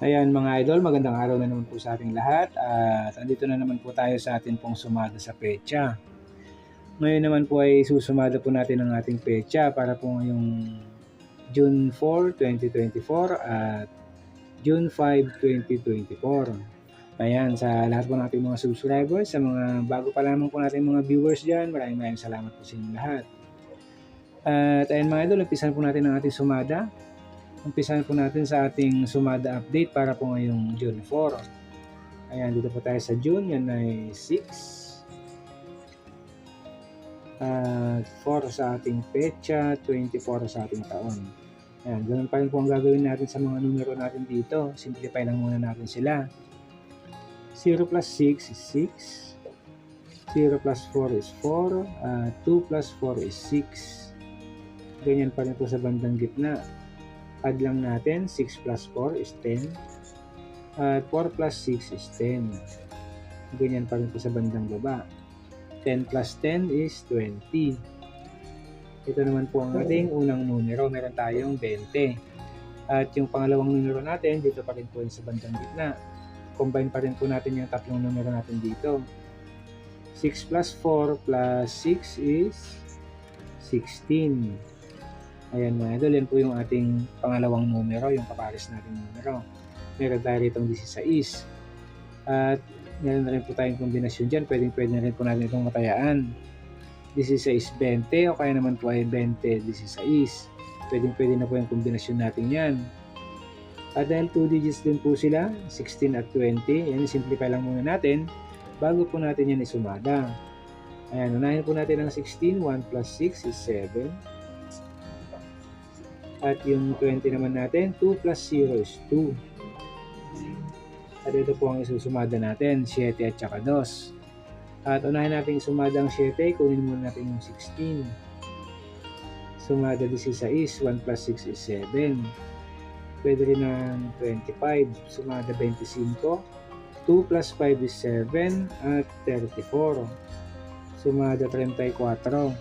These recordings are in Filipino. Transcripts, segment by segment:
Ayan mga idol, magandang araw na naman po sa ating lahat at andito na naman po tayo sa ating pong sumada sa pecha. Ngayon naman po ay susumada po natin ang ating pecha para po ngayong June 4, 2024 at June 5, 2024. Ayan, sa lahat po nating mga subscribers, sa mga bago pa lamang po natin mga viewers dyan, maraming maraming salamat po sa inyong lahat. At ayan mga idol, umpisan po natin ang ating sumada. Umpisan po natin sa ating sumada update para po ngayong June 4. Ayan, dito po tayo sa June, yan ay 6. At 4 sa ating pecha, 24 sa ating taon. Ayan, ganun pa rin po ang gagawin natin sa mga numero natin dito. Simplify lang muna natin sila. 0 plus 6 is 6. 0 plus 4 is 4. Uh, 2 plus 4 is 6. Ganyan pa rin po sa bandang gitna. Add lang natin, 6 plus 4 is 10. At 4 plus 6 is 10. Ganyan pa rin po sa bandang baba. 10 plus 10 is 20. Ito naman po ang ating unang numero. Meron tayong 20. At yung pangalawang numero natin, dito pa rin po sa bandang gitna. Combine pa rin po natin yung tatlong numero natin dito. 6 plus 4 plus 6 is 16. Ayan mga idol, yan po yung ating pangalawang numero, yung kapares natin numero. Meron tayo rito 16. At meron na rin po tayong kombinasyon dyan. Pwedeng pwede na rin po natin itong matayaan. 16-20 o kaya naman po ay 20-16. Pwedeng pwede na po yung kombinasyon natin yan. At dahil 2 digits din po sila, 16 at 20, yan simplify lang muna natin bago po natin yan isumada. Ayan, unahin po natin ang 16, 1 plus 6 is 7. At yung 20 naman natin, 2 plus 0 is 2. At ito po ang isusumada natin, 7 at saka 2. At unahin natin sumada ang 7, kunin muna natin yung 16. Sumada 16, 1 plus 6 is 7. Pwede rin ng 25, sumada 25. 2 plus 5 is 7 at 34. Sumada 34.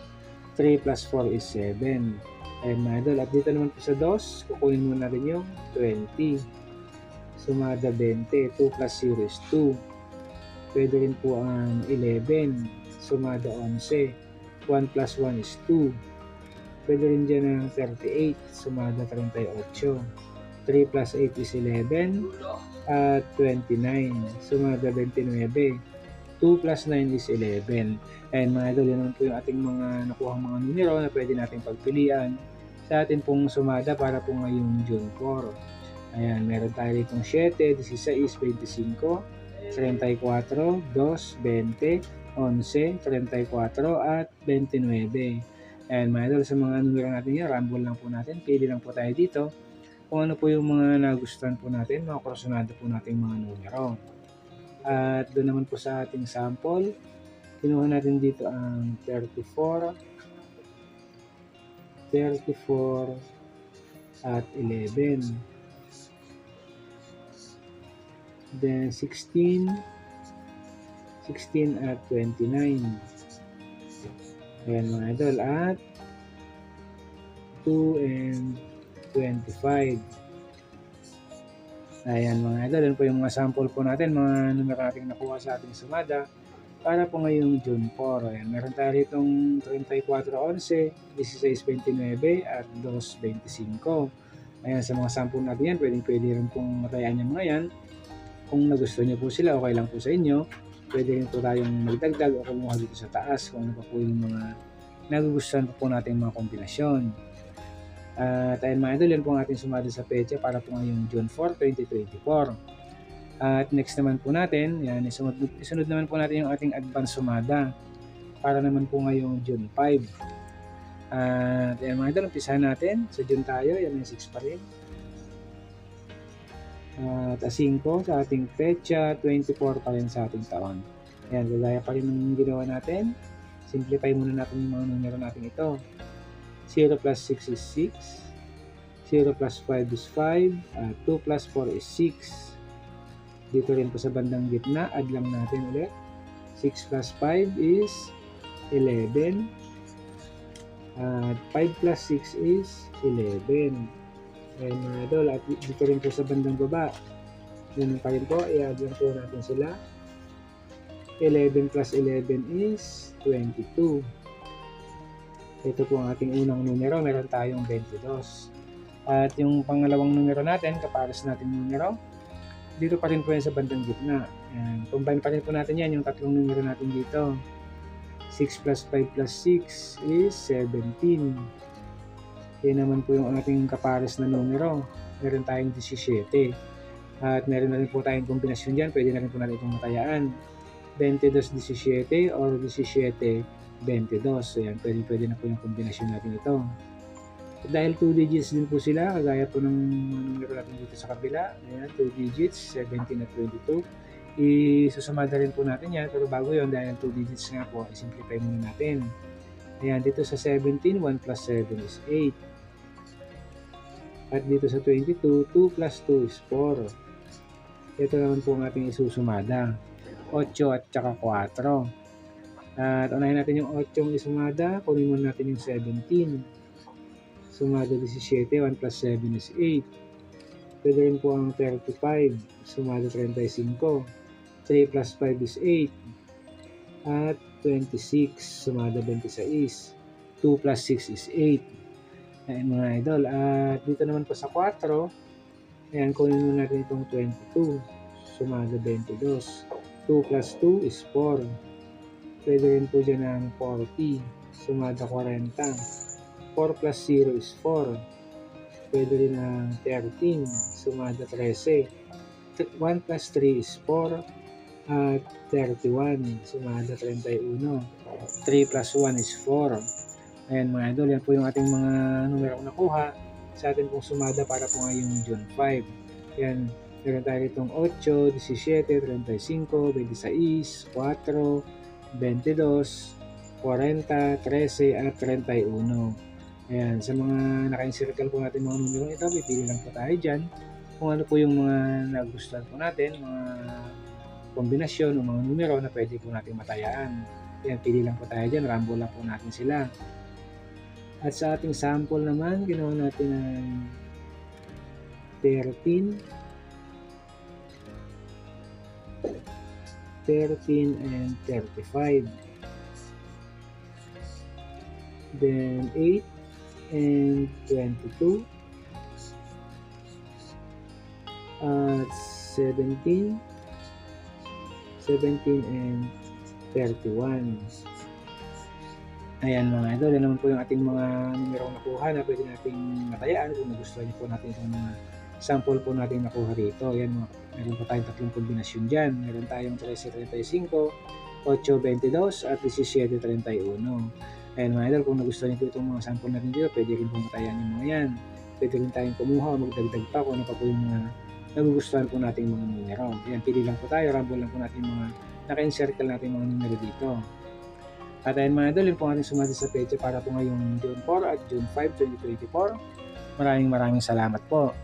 3 plus 4 is 7. Ayan mga idol. At dito naman po sa DOS, kukunin muna natin yung 20. Sumada 20. 2 plus 0 is 2. Pwede rin po ang 11. Sumada 11. 1 plus 1 is 2. Pwede rin dyan ang 38. Sumada 38. 3 plus 8 is 11. At 29. Sumada 29. 2 plus 9 is 11. And mga idol, yan po yung ating mga nakuha mga numero na pwede nating pagpilian sa atin pong sumada para po ngayong June 4. Ayan, meron tayo ditong 7, 16, 25, 34, 2, 20, 11, 34, at 29. Ayan, mga idol, sa mga numero natin yan, rumble lang po natin. Pili lang po tayo dito kung ano po yung mga nagustuhan po natin, mga kursunado po natin mga numero. At doon naman po sa ating sample, kinuha natin dito ang 34, 34, at 11. Then 16, 16 at 29. Ayan mga idol. At 2 and 25. Ayan mga idol, yan po yung mga sample po natin, mga numero natin nakuha sa ating sumada para po ngayong June 4. Ayan, meron tayo ditong 34.11, 16.29 at 2.25. Ayan, sa mga sample natin yan, pwedeng pwede rin pong matayaan yung mga yan. Kung nagustuhan niyo po sila, okay lang po sa inyo. Pwede rin po tayong magdagdag o kumuha dito sa taas kung ano pa po yung mga nagugustuhan po, po natin mga kombinasyon. At ayun mga idol, yan po ang ating sumada sa pecha para po ngayong June 4, 2024. At next naman po natin, yan, isunod, isunod naman po natin yung ating advance sumada para naman po ngayong June 5. At yan mga idol, umpisahan natin. Sa June tayo, yan yung 6 pa rin. At 5 sa ating pecha, 24 pa rin sa ating taon. Yan, gagaya pa rin ng ginawa natin. Simplify muna natin yung mga numero natin ito. 0 plus 6 is 6. 0 plus 5 is 5. Uh, 2 plus 4 is 6. Dito rin po sa bandang gitna, add lang natin ulit. 6 plus 5 is 11. At uh, 5 plus 6 is 11. Ayan mga idol. At dito rin po sa bandang baba, Ganun pa rin po, i-add lang po natin sila. 11 plus 11 is 22. Ito po ang ating unang numero, meron tayong 22. At yung pangalawang numero natin, kapares natin numero, dito pa rin po yan sa bandang gitna. Ayan. Combine pa rin po natin yan, yung tatlong numero natin dito. 6 plus 5 plus 6 is 17. Yan naman po yung ating kapares na numero. Meron tayong 17. At meron na rin po tayong kombinasyon dyan. Pwede na rin po natin itong matayaan. 22-17 or 17-22. Ayan, pwede, pwede na po yung kombinasyon natin ito. At dahil 2 digits din po sila, kagaya po ng numero natin dito sa kabila. Ayan, 2 digits, 17 at 22. Isusumada rin po natin yan. Pero bago yon dahil 2 digits nga po, i-simplify muna natin. Ayan, dito sa 17, 1 plus 7 is 8. At dito sa 22, 2 plus 2 is 4. Ito naman po ang ating isusumada. 8 at saka 4. At unahin natin yung 8 yung isumada. Kunin muna natin yung 17. Sumada 17. 1 plus 7 is 8. Pwede rin po ang 35. Sumada 35. 3 plus 5 is 8. At 26. Sumada 26. 2 plus 6 is 8. Ayan mga idol. At dito naman po sa 4. Ayan, kunin muna natin itong 22. Sumada 22. 2 plus 2 is 4. Pwede rin po dyan ng 40. Sumada 40. 4 plus 0 is 4. Pwede rin ng 13. Sumada 13. 1 plus 3 is 4. At 31. Sumada 31. 3 plus 1 is 4. Ayan mga idol, yan po yung ating mga numero nakuha sa atin pong sumada para po ngayong June 5. Yan, meron tayo itong 8, 17, 35, 26, 4, 22, 40, 13, at 31. Ayan, sa mga naka-encircle po natin mga numero ito, pipili lang po tayo dyan kung ano po yung mga nagustuhan po natin, mga kombinasyon o mga numero na pwede po natin matayaan. Ayan, pili lang po tayo dyan, rambo lang po natin sila. At sa ating sample naman, ginawa natin ng 13, 13 and 35. Then 8 and 22. At 17, 17 and 31. Ayan mga idol, yan naman po yung ating mga numero nakuha na pwede nating matayaan kung nagustuhan niyo po natin itong mga sample po natin nakuha rito. Ayan, mga, meron po tayong tatlong kombinasyon dyan. Meron tayong 1335, 822 at 1731. Ayan mga kung nagustuhan niyo itong mga sample natin dito, pwede rin po matayaan yung yan. Pwede rin tayong kumuha o magdagdag pa kung ano pa po yung mga nagugustuhan po nating mga numero. Ayan, pili lang po tayo, rumble lang po natin mga naka-encircle natin mga numero dito. At ayun mga idol, yun po ating sumati sa pecha para po ngayong June 4 at June 5, 2024. Maraming maraming salamat po.